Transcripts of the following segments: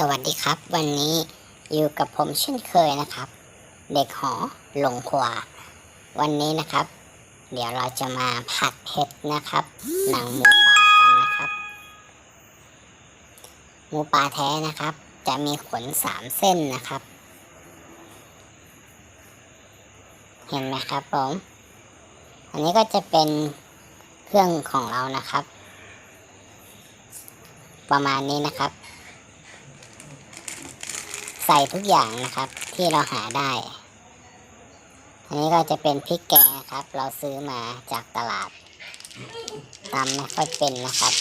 สวัสดีครับ วันนี้อยู่กับผมเช่นเคยนะครับ เด็กหอหลงขวา วันนี้นะครับ เดี๋ยวเราจะมาผัดเผ็ดนะครับ หนังหมูป่ากันนะครับ หมูป่าแท้นะครับ จะมีขนสามเส้นนะครับ เห็นไหมครับผม อันนี้ก็จะเป็นเครื่องของเรานะครับ ประมาณนี้นะครับ ใส่ทุกอย่างนะครับ ที่เราหาได้ อันนี้ก็จะเป็นพริกแกงครับ เราซื้อมาจากตลาดตำไม่ค่อยเป็นนะครับ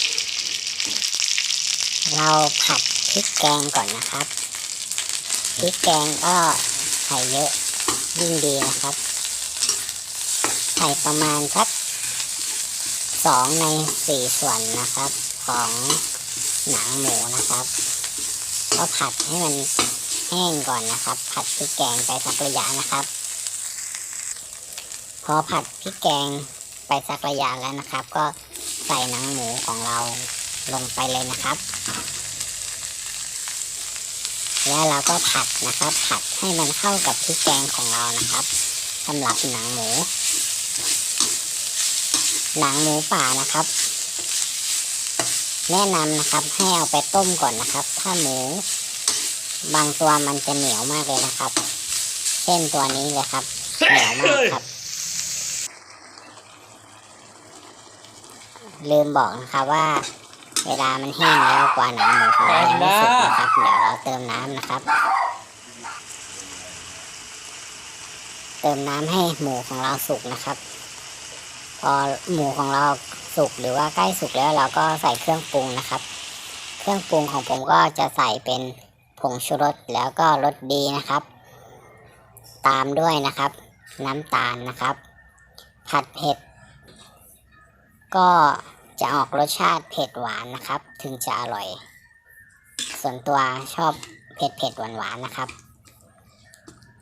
เราผัดพริกแกงก่อนนะครับพริกแกงก็ใส่เยอะยิ่งดีนะครับใส่ประมาณสักสองในสี่ส่วนนะครับของหนังหมูนะครับ ก็ผัดให้มัน แห้งก่อนนะครับ ผัดพริกแกงไปสักระยะนะครับ พอผัดพริกแกงไปสักระยะแล้วนะครับ ก็ใส่หนังหมูของเราลงไปเลยนะครับ แล้วเราก็ผัดนะครับ ผัดให้มันเข้ากับพริกแกงของเรานะครับสำหรับหนังหมู หนังหมูป่านะครับ แนะนำนะครับให้เอาไปต้มก่อนนะครับ ถ้าหมู บางตัวมันจะเหนียวมากเลยนะครับ เช่นตัวนี้เลยครับ เหนียวมากครับ ลืมบอกนะครับว่า เวลามันแห้งแล้วกว่าหนังหมูของเรายังไม่สุกนะครับ เดี๋ยวเราเติมน้ำนะครับ เติมน้ำให้หมูของเราสุกนะครับ พอหมูของเราสุกหรือว่าใกล้สุกแล้วเราก็ใส่เครื่องปรุงนะครับ เครื่องปรุงของผมก็จะใส่เป็น ผงชูรสแล้วก็รสดีนะครับ ตามด้วยนะครับ น้ำตาลนะครับ ผัดเผ็ด ก็จะออกรสชาติเผ็ดหวานนะครับ ถึงจะอร่อย ส่วนตัวชอบเผ็ดเผ็ดหวานหวานนะครับ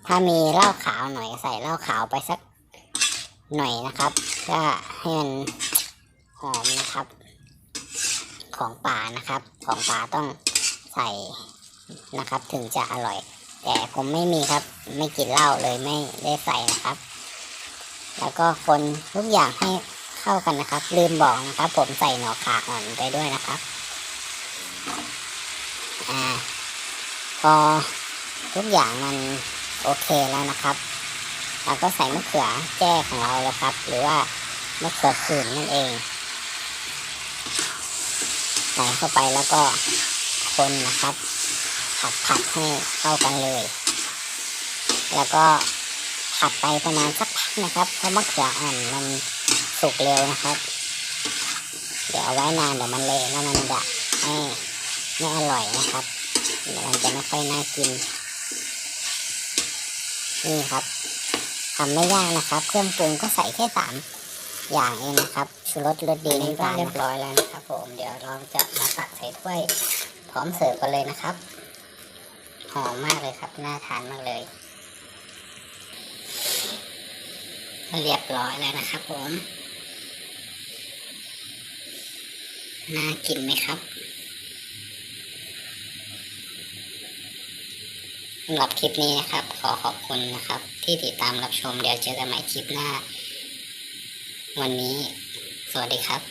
ถ้ามีเหล้าขาวหน่อยใส่เหล้าขาวไปสักหน่อยนะครับเพื่อให้มันหอมนะครับ ของป่านะครับ ของป่าต้องใส่ นะครับ ถึงจะอร่อย แต่ผมไม่มีครับ ไม่กินเหล้าเลยไม่ได้ใส่นะครับ แล้วก็คนทุกอย่างให้เข้ากันนะครับ ลืมบอกนะครับ ผมใส่หน่อขาอ่อนไปด้วยนะครับอ่าพอทุกอย่างมันโอเคแล้วนะครับเราก็ใส่มะเขือแจ้ของเราเลยครับ หรือว่ามะเขือขื่นนั่นเองใส่เข้าไปแล้วก็คนนะครับ ผัดผัดให้เข้ากันเลย แล้วก็ผัดไปประมาณสักพักนะครับเพราะมะเขืออ่อนมันสุกเร็วนะครับ เดี๋ยวเอาไว้นานเดี๋ยวมันเละแล้วมันจะไม่ไม่อร่อยนะครับ เดี๋ยวมันจะไม่ค่อยน่ากิน นี่ครับทำไม่ยากนะครับ เครื่องปรุงก็ใส่แค่สามอย่างเองนะครับชูรสรสดีน้ำตาลเรียบร้อยแล้วนะครับผม เดี๋ยวเราจะมาตักใส่ถ้วย พร้อมเสิร์ฟกันเลยนะครับห อมมากเลยครับ น่าทานมากเลย เรียบร้อยแล้วนะครับผม น่ากินไหมครับสำหรับคลิปนี้นะครับ ขอขอบคุณนะครับ ที่ติดตามรับชมเดี๋ยวเจอกันใหม่คลิปหน้า วันนี้ สวัสดีครับ